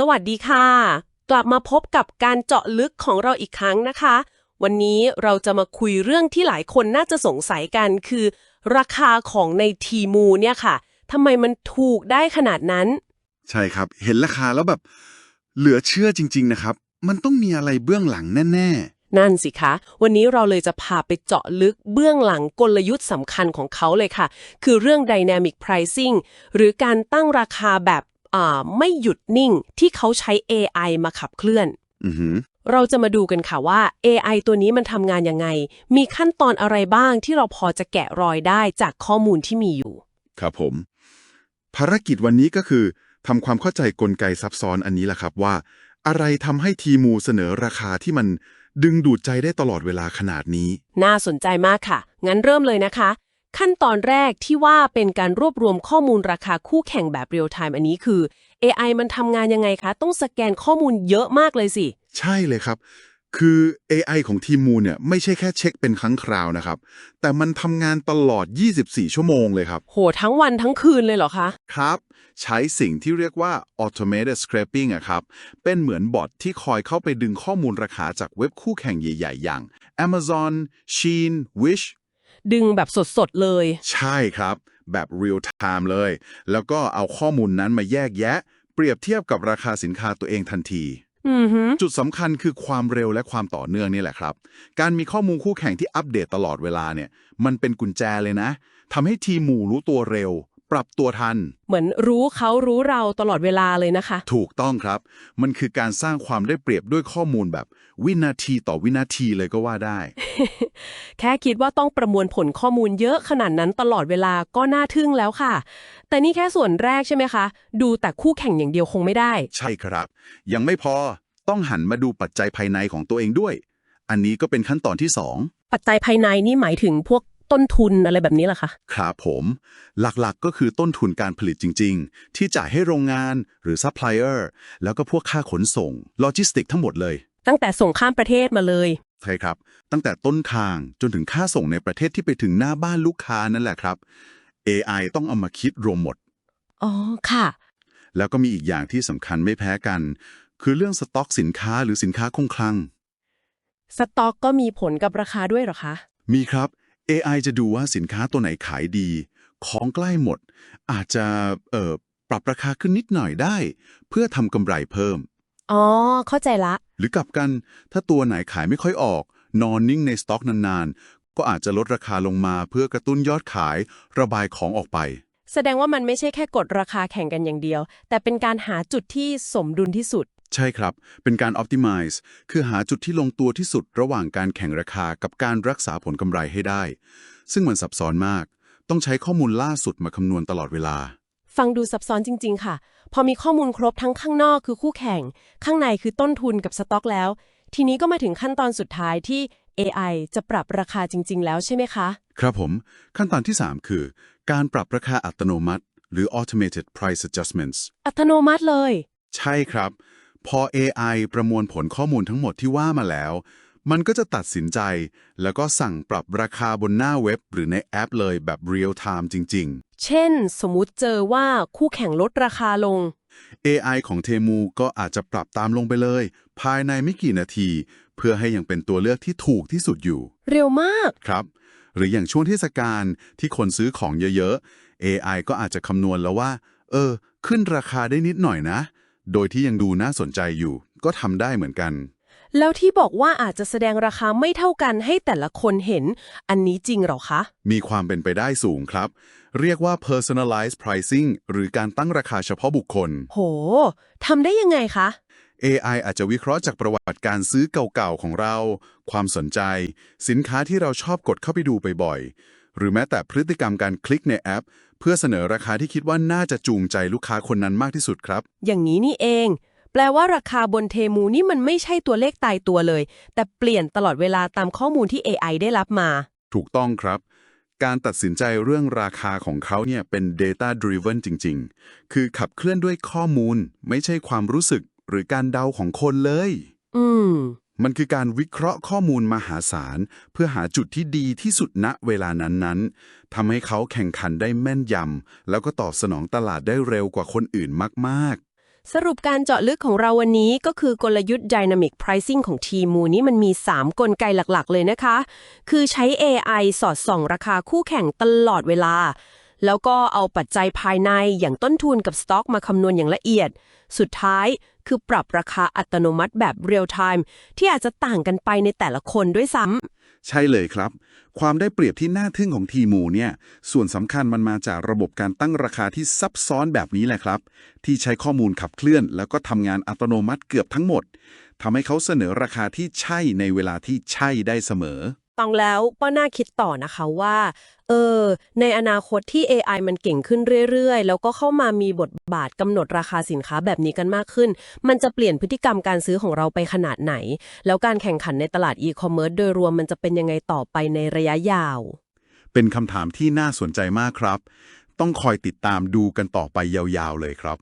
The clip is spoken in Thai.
สวัสดีค่ะ กลับมาพบกับการเจาะลึกของเราอีกครั้งนะคะ วันนี้เราจะมาคุยเรื่องที่หลายคนน่าจะสงสัยกันคือ ราคาของในทีมูเนี่ยค่ะทำไมมันถูกได้ขนาดนั้น ใช่ครับ เห็นราคาแล้วแบบเหลือเชื่อจริง ๆ นะครับ มันต้องมีอะไรเบื้องหลังแน่นั่นสิคะ วันนี้เราเลยจะพาไปเจาะลึกเบื้องหลังกลยุทธ์สำคัญของเขาเลยค่ะ คือเรื่อง dynamic pricing หรือการตั้งราคาแบบอ่า ไม่หยุดนิ่งที่เขาใช้ AI มาขับเคลื่อนๆอือหือเราจะมาดูกันค่ะว่า AI ตัวนี้มันทำงานยังไง มีขั้นตอนอะไรบ้างที่เราพอจะแกะรอยได้จากข้อมูลที่มีอยู่ ครับผม ภารกิจวันนี้ก็คือทำความเข้าใจกลไกซับซ้อนอันนี้แหละครับว่า อะไรทำให้ทีมูเสนอราคาที่มันดึงดูดใจได้ตลอดเวลาขนาดนี้ น่าสนใจมากค่ะ งั้นเริ่มเลยนะคะ ขั้นตอนแรกที่ว่าเป็นการรวบรวมข้อมูลราคาคู่แข่งแบบเรียลไทม์อันนี้คือ AI มันทำงานยังไงคะ ต้องสแกนข้อมูลเยอะมากเลยสิ ใช่เลยครับ คือ AI ของทีมูเนี่ยไม่ใช่แค่เช็คเป็นครั้งคราวนะครับ แต่มันทำงานตลอด 24 ชั่วโมงเลยครับ โห ทั้งวันทั้งคืนเลยเหรอคะ ครับ ใช้สิ่งที่เรียกว่า automated scraping อะครับ เป็นเหมือนบอทที่คอยเข้าไปดึงข้อมูลราคาจากเว็บคู่แข่งใหญ่ ๆ อย่าง Amazon Shein Wish ดึงแบบสดๆเลย ใช่ครับ แบบ real time เลย แล้วก็เอาข้อมูลนั้นมาแยกแยะ เปรียบเทียบกับราคาสินค้าตัวเองทันทีอือหือจุดสำคัญคือความเร็วและความต่อเนื่องนี่แหละครับ การมีข้อมูลคู่แข่งที่อัปเดตตลอดเวลาเนี่ย มันเป็นกุญแจเลยนะทำให้ทีมหมู่รู้ตัวเร็ว ปรับตัวทัน เหมือนรู้เขารู้เราตลอดเวลาเลยนะคะ ถูกต้องครับ มันคือการสร้างความได้เปรียบด้วยข้อมูลแบบ วินาทีต่อวินาทีเลยก็ว่าได้ แค่คิดว่าต้องประมวลผลข้อมูลเยอะขนาดนั้นตลอดเวลาก็น่าทึ่งแล้วค่ะ แต่นี่แค่ส่วนแรกใช่ไหมคะ ดูแต่คู่แข่งอย่างเดียวคงไม่ได้ ใช่ครับ ยังไม่พอต้องหันมาดูปัจจัยภายในของตัวเองด้วย อันนี้ก็เป็นขั้นตอนที่สองปัจจัยภายในนี่หมายถึงพวก ต้นทุนอะไรแบบนี้เหรอคะครับผม หลักๆก็คือต้นทุนการผลิตจริง ๆ ที่จ่ายให้โรงงานหรือซัพพลายเออร์แล้วก็พวกค่าขนส่งโลจิสติกทั้งหมดเลย ตั้งแต่ส่งข้ามประเทศมาเลยใช่ครับ ตั้งแต่ต้นทางจนถึงค่าส่งในประเทศที่ไปถึงหน้าบ้านลูกค้านั่นแหละครับ AI ต้องเอามาคิดรวมหมดอ๋อค่ะ แล้วก็มีอีกอย่างที่สำคัญไม่แพ้กัน คือเรื่องสต็อกสินค้าหรือสินค้าคงคลังสต็อกก็มีผลกับราคาด้วยเหรอคะ มีครับ AI จะดูว่าสินค้าตัวไหนขายดี ของใกล้หมด อาจจะเอ่อปรับราคาขึ้นนิดหน่อยได้ เพื่อทำกำไรเพิ่ม อ๋อ เข้าใจละ หรือกลับกันถ้าตัวไหนขายไม่ค่อยออก นอนนิ่งในสต็อกนานๆ ก็อาจจะลดราคาลงมาเพื่อกระตุ้นยอดขาย ระบายของออกไป แสดงว่ามันไม่ใช่แค่กดราคาแข่งกันอย่างเดียว แต่เป็นการหาจุดที่สมดุลที่สุด ใช่ครับ เป็นการ optimize คือหาจุดที่ลงตัวที่สุดระหว่างการแข่งราคากับการรักษาผลกำไรให้ได้ ซึ่งมันซับซ้อนมาก ต้องใช้ข้อมูลล่าสุดมาคำนวณตลอดเวลา ฟังดูซับซ้อนจริง ๆ ค่ะ พอมีข้อมูลครบทั้งข้างนอกคือคู่แข่ง ข้างในคือต้นทุนกับสต็อกแล้ว ทีนี้ก็มาถึงขั้นตอนสุดท้ายที่ AI จะปรับราคาจริง ๆ แล้วใช่ไหมคะ ครับผม ขั้นตอนที่ 3 คือ การปรับราคาอัตโนมัติ หรือ automated price adjustments อัตโนมัติเลย ใช่ครับ พอ AI ประมวลผลข้อมูลทั้งหมดที่ว่ามาแล้ว มันก็จะตัดสินใจ แล้วก็สั่งปรับราคาบนหน้าเว็บ หรือในแอปเลยแบบ real time จริงเช่น สมมุติเจอว่าคู่แข่งลดราคาลงๆ AI ของเทมูก็อาจจะปรับตามลงไปเลย ภายในไม่กี่นาที เพื่อให้ยังเป็นตัวเลือกที่ถูกที่สุดอยู่ เร็วมากครับ หรืออย่างช่วงเทศกาลที่คนซื้อของเยอะๆ AI ก็อาจจะคำนวณแล้วว่า เออ ขึ้นราคาได้นิดหน่อยนะ โดยที่ยังดูน่าสนใจอยู่ ก็ทำได้เหมือนกัน แล้วที่บอกว่าอาจจะแสดงราคาไม่เท่ากันให้แต่ละคนเห็น อันนี้จริงเหรอคะ มีความเป็นไปได้สูงครับ เรียกว่า personalized pricing หรือการตั้งราคาเฉพาะบุคคล โหทำได้ยังไงคะ AI อาจจะวิเคราะห์จากประวัติการซื้อเก่าๆของเรา ความสนใจ สินค้าที่เราชอบกดเข้าไปดูบ่อยๆ หรือแม้แต่พฤติกรรมการคลิกในแอป เพื่อเสนอราคาที่คิดว่าน่าจะจูงใจลูกค้าคนนั้นมากที่สุดครับ อย่างนี้นี่เอง แปลว่าราคาบนเทมูนี่มันไม่ใช่ตัวเลขตายตัวเลย แต่เปลี่ยนตลอดเวลาตามข้อมูลที่ AI ได้รับมา ถูกต้องครับ การตัดสินใจเรื่องราคาของเขาเนี่ยเป็น data driven จริง ๆ คือขับเคลื่อนด้วยข้อมูล ไม่ใช่ความรู้สึกหรือการเดาของคนเลย อืม มันคือการวิเคราะห์ข้อมูลมหาศาล เพื่อหาจุดที่ดีที่สุดณเวลานั้นๆทำให้เขาแข่งขันได้แม่นยำแล้วก็ตอบสนองตลาดได้เร็วกว่าคนอื่นมากสรุปการเจาะลึกของเราวันนี้ก็คือกลยุทธ์ Dynamic Pricing ของทีมูนี้มันมี 3 กลไกหลักๆ เลยนะคะ คือใช้ AI สอดส่องราคาคู่แข่งตลอดเวลา แล้วก็เอาปัจจัยภายในอย่างต้นทุนกับสต็อกมาคำนวณอย่างละเอียด สุดท้าย คือปรับราคาอัตโนมัติแบบเรียลไทม์ที่อาจจะต่างกันไปในแต่ละคนด้วยซ้ำใช่เลยครับ ความได้เปรียบที่น่าทึ่งของทีมูเนี่ย ส่วนสำคัญมันมาจากระบบการตั้งราคาที่ซับซ้อนแบบนี้แหละครับ ที่ใช้ข้อมูลขับเคลื่อน แล้วก็ทำงานอัตโนมัติเกือบทั้งหมดทำให้เขาเสนอราคาที่ใช่ในเวลาที่ใช่ได้เสมอ ต้องแล้วก็น่าคิดต่อนะคะว่า เออ ในอนาคตที่ AI มันเก่งขึ้นเรื่อยๆ แล้วก็เข้ามามีบทบาทกำหนดราคาสินค้าแบบนี้กันมากขึ้น มันจะเปลี่ยนพฤติกรรมการซื้อของเราไปขนาดไหน แล้วการแข่งขันในตลาดอีคอมเมิร์ซโดยรวมมันจะเป็นยังไงต่อไปในระยะยาว เป็นคำถามที่น่าสนใจมากครับ ต้องคอยติดตามดูกันต่อไปยาวๆเลยครับ